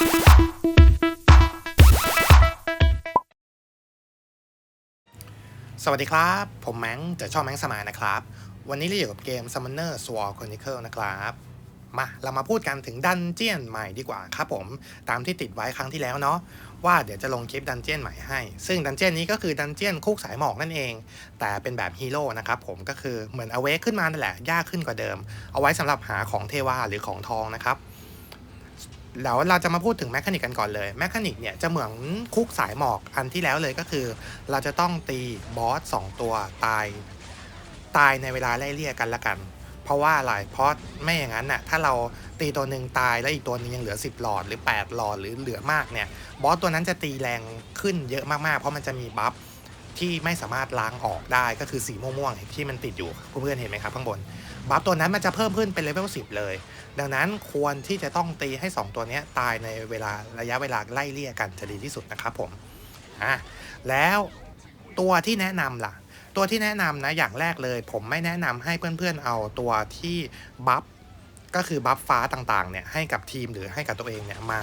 สวัสดีครับ ผมแมงจากช่องแมงสมานะครับ วันนี้เราอยู่กับเกม Summoner Sword Chronicle นะครับ มาเรามาพูดกันถึงดันเจียนใหม่ดีกว่าครับผมตามที่ติดไว้ครั้งที่แล้วเนาะว่าเดี๋ยวจะลงคลิปดันเจียนใหม่ให้ ซึ่งดันเจียนนี้ก็คือดันเจียนคุกสายหมอกนั่นเอง แต่เป็นแบบฮีโร่นะครับผมก็คือเหมือนเอาเวขึ้นมานั่นแหละ ยากขึ้นกว่าเดิม เอาไว้สำหรับหาของเทวาหรือของทองนะครับ แล้วเราจะมาพูดถึงแมคานิกกันก่อนเลยแมคานิกเนี่ยจะเหมือนคุกสายหมอกอันที่แล้วเลยก็คือ เราจะต้องตีบอสสองตัวตาย ตายในเวลาไล่เลี่ยกันละกัน เพราะว่าอะไรเพราะไม่อย่างนั้นน่ะถ้าเราตีตัวหนึ่งตายแล้วอีกตัวหนึงยังเหลือ 10 หลอดหรือ 8 หลอดหรือเหลือมากเนี่ยบอสตัวนั้นจะตีแรงขึ้นเยอะมากๆ เพราะมันจะมีบัฟที่ไม่สามารถล้างออกได้ก็คือสีม่วงๆที่มันติดอยู่เพื่อนๆเห็นไหมครับข้างบน บัฟตัวนั้นมันจะเพิ่มขึ้นเป็นเลเวล10 เลย ดังนั้นควรที่จะต้องตีให้ 2 ตัวนี้ตายในเวลาระยะเวลาไล่เลี่ยกันจะดีที่สุดนะครับผมอะแล้วตัวที่แนะนำล่ะ ตัวที่แนะนำนะอย่างแรกเลย ผมไม่แนะนำให้เพื่อนๆเอาตัวที่บัฟก็คือบัฟฟ้าต่างๆเนี่ยให้กับทีมหรือให้กับตัวเองเนี่ยมา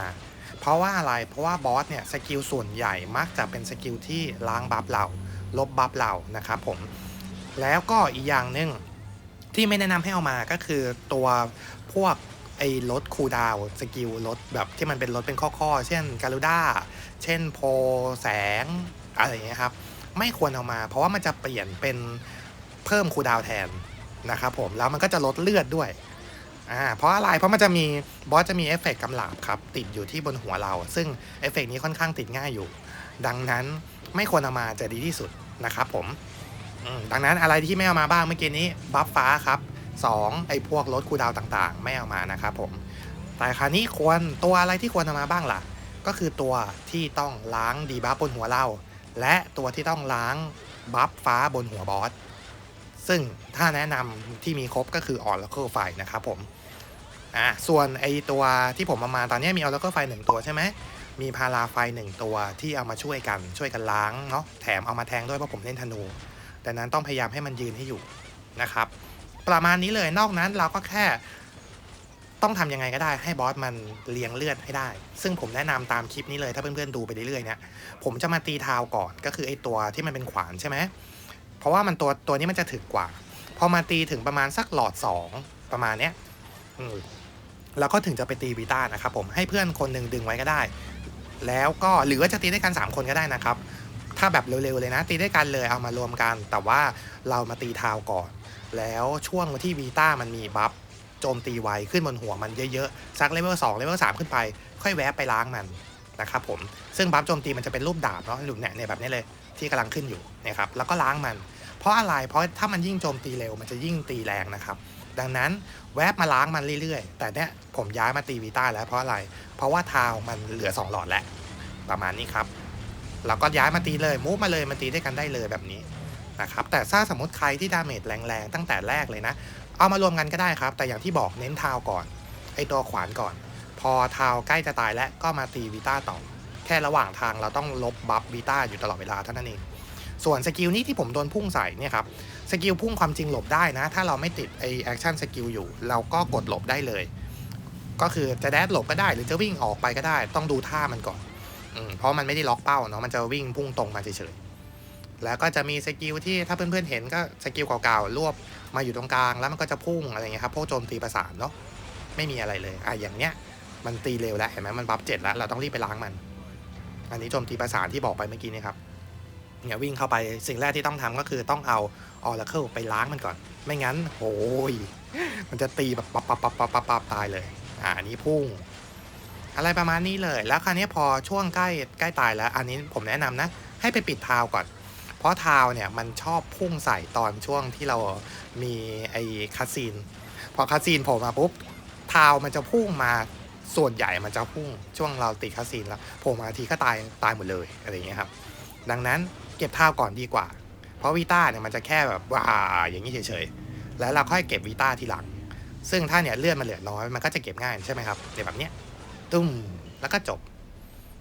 เพราะว่าอะไร เพราะว่าบอสเนี่ยสกิลส่วนใหญ่มักจะเป็นสกิลที่ล้างบัฟเรา ลบบัฟเรานะครับผม แล้วก็อีกอย่างหนึ่ง ที่ไม่แนะนำให้เอามาก็คือตัวพวกไอ้ลดคูดาวสกิลลดแบบที่มันเป็นลดเป็นข้อๆ เช่นการูด้าเช่นโพแสงอะไรอย่างเงี้ยครับ ไม่ควรเอามา เพราะว่ามันจะเปลี่ยนเป็นเพิ่มคูดาวแทนนะครับผมแล้วมันก็จะลดเลือดด้วยอ่าเพราะอะไรเพราะมันจะมีบอสจะมีเอฟเฟกต์กำหลาบครับติดอยู่ที่บนหัวเรา ซึ่งเอฟเฟกต์นี้ค่อนข้างติดง่ายอยู่ ดังนั้นไม่ควรเอามาจะดีที่สุดนะครับผม อืมดังนั้นอะไรที่ไม่เอามาบ้างเมื่อกี้นี้บัฟฟ้าครับสองไอ้พวกลดคูลดาวน์ต่างๆ ไม่เอามานะครับผม แต่คราวนี้ควรตัวอะไรที่ควรเอามาบ้างล่ะ ก็คือตัวที่ต้องล้างดีบัฟบนหัวเรา และตัวที่ต้องล้างบัฟฟ้าบนหัวบอส ซึ่งถ้าแนะนำที่มีครบก็คือ Oracle ไฟนะครับผม อะส่วนไอตัวที่ผมเอามาตอนนี้มี Oracle ไฟหนึ่งตัวใช่ไหมมีพาราไฟหนึ่งตัวที่เอามาช่วยกันช่วยกันล้างเนาะแถมเอามาแทงด้วยเพราะผมเล่นธนู ดังนั้นต้องพยายามให้มันยืนให้อยู่นะครับ ประมาณนี้เลยนอกนั้นเราก็แค่ต้องทำยังไงก็ได้ให้บอสมันเลี้ยงเลือดให้ได้ ซึ่งผมแนะนำตามคลิปนี้เลยถ้าเพื่อนๆดูไปเรื่อยๆเนี่ยผมจะมาตีเท้าก่อนก็คือไอ้ตัวที่มันเป็นขวานใช่ไหมเพราะว่ามันตัวตัวนี้มันจะถึกกว่า พอมาตีถึงประมาณสักหลอด 2 ประมาณเนี้ยแล้วก็ถึงจะไปตีวีต้านะครับผมให้เพื่อนคนหนึ่งดึงไว้ก็ได้ แล้วก็หรือว่าจะตีด้วยกัน3คนก็ได้นะครับ ถ้าแบบเร็วๆเลยนะ ตีด้วยกันเลยเอามารวมกัน แต่ว่าเรามาตีเท้าก่อน แล้วช่วงที่วีต้ามันมีบัฟโจมตีไวขึ้นบนหัวมันเยอะๆสักเลเวล2เลเวล3ขึ้นไป ค่อยแวะไปล้างมันนะครับผมซึ่งบัฟโจมตีมันจะเป็นรูปดาบเนาะหลุมเนี่ยเนี่ยแบบนี้เลยที่กำลังขึ้นอยู่นะครับแล้วก็ล้างมัน เพราะอะไรเพราะถ้ามันยิ่งโจมตีเร็วมันจะยิ่งตีแรงนะครับดังนั้นแวบมาล้างมันเรื่อยๆ แต่เนี้ยผมย้ายมาตีวีต้าแล้วเพราะอะไร เพราะว่าทาวมันเหลือ 2 หลอดแล้ว ประมาณนี้ครับ เราก็ย้ายมาตีเลยมูฟมาเลยมันตีด้วยกันได้เลยแบบนี้นะครับแต่ถ้าสมมติใครที่ดาเมจแรงๆตั้งแต่แรกเลยนะ เอามารวมกันก็ได้ครับ แต่อย่างที่บอกเน้นทาวก่อนไอตัวขวานก่อน พอทาวใกล้จะตายแล้วก็มาตีวีต้าต่อ แค่ระหว่างทางเราต้องลบบัฟวีต้าอยู่ตลอดเวลาเท่านั้นเองส่วนสกิลนี้ที่ผมโดนพุ่งใส่เนี่ยครับสกิลพุ่งความจริงหลบได้นะ ถ้าเราไม่ติดไอแอคชั่นสกิลอยู่ เราก็กดหลบได้เลย ก็คือจะแดดหลบก็ได้หรือจะวิ่งออกไปก็ได้ ต้องดูท่ามันก่อน เพราะมันไม่ได้ล็อกเป้าเนาะมันจะวิ่งพุ่งตรงมาเฉยๆแล้วก็จะมีสกิลที่ถ้าเพื่อนๆเห็นก็สกิลเก่าๆรวบมาอยู่ตรงกลางแล้วมันก็จะพุ่งอะไรเงี้ยครับพวกโจมตีประสานเนาะไม่มีอะไรเลยอะอย่างเนี้ยมันตีเร็วแล้วเห็นไหมมันบัฟเจ็ดแล้วเราต้องรีบไปล้างมัน อันนี้โจมตีประสานที่บอกไปเมื่อกี้นี่ครับเนี่ยวิ่งเข้าไปสิ่งแรกที่ต้องทำก็คือต้องเอาออร์เคิลไปล้างมันก่อน ไม่งั้นโอ้ยมันจะตีแบบปับปับปับปับปับปับตายเลยอ่าอันนี้พุ่ง อะไรประมาณนี้เลย แล้วคราวนี้พอช่วงใกล้ใกล้ตายแล้ว อันนี้ผมแนะนำนะ ให้ไปปิดทาวก่อน เพราะทาวเนี่ยมันชอบพุ่งใส่ตอนช่วงที่เรามีไอ้คัสซีน พอคัสซีนผล่มาปุ๊บทาวมันจะพุ่งมาส่วนใหญ่มันจะพุ่งช่วงเราติดคัสซีนแล้วโผล่มาทีก็ตายตายหมดเลยอะไรอย่างเงี้ยครับ ดังนั้นเก็บเท้าก่อนดีกว่า เพราะวีต้าเนี่ยมันจะแค่แบบว้าอย่างนี้เฉยๆแล้วเราค่อยเก็บวีต้าทีหลังซึ่งถ้าเนี่ยเลือดมันเหลือน้อยมันก็จะเก็บง่ายใช่ไหมครับเดี๋ยวแบบเนี้ย ตุ้มแล้วก็จบ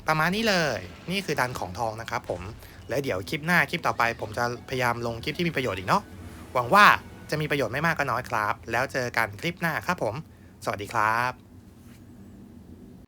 ประมาณนี้เลย นี่คือดันของทองนะครับผม แล้วเดี๋ยวคลิปหน้าคลิปต่อไป ผมจะพยายามลงคลิปที่มีประโยชน์อีกเนาะ หวังว่าจะมีประโยชน์ไม่มากก็น้อยครับ แล้วเจอกันคลิปหน้าครับผม สวัสดีครับ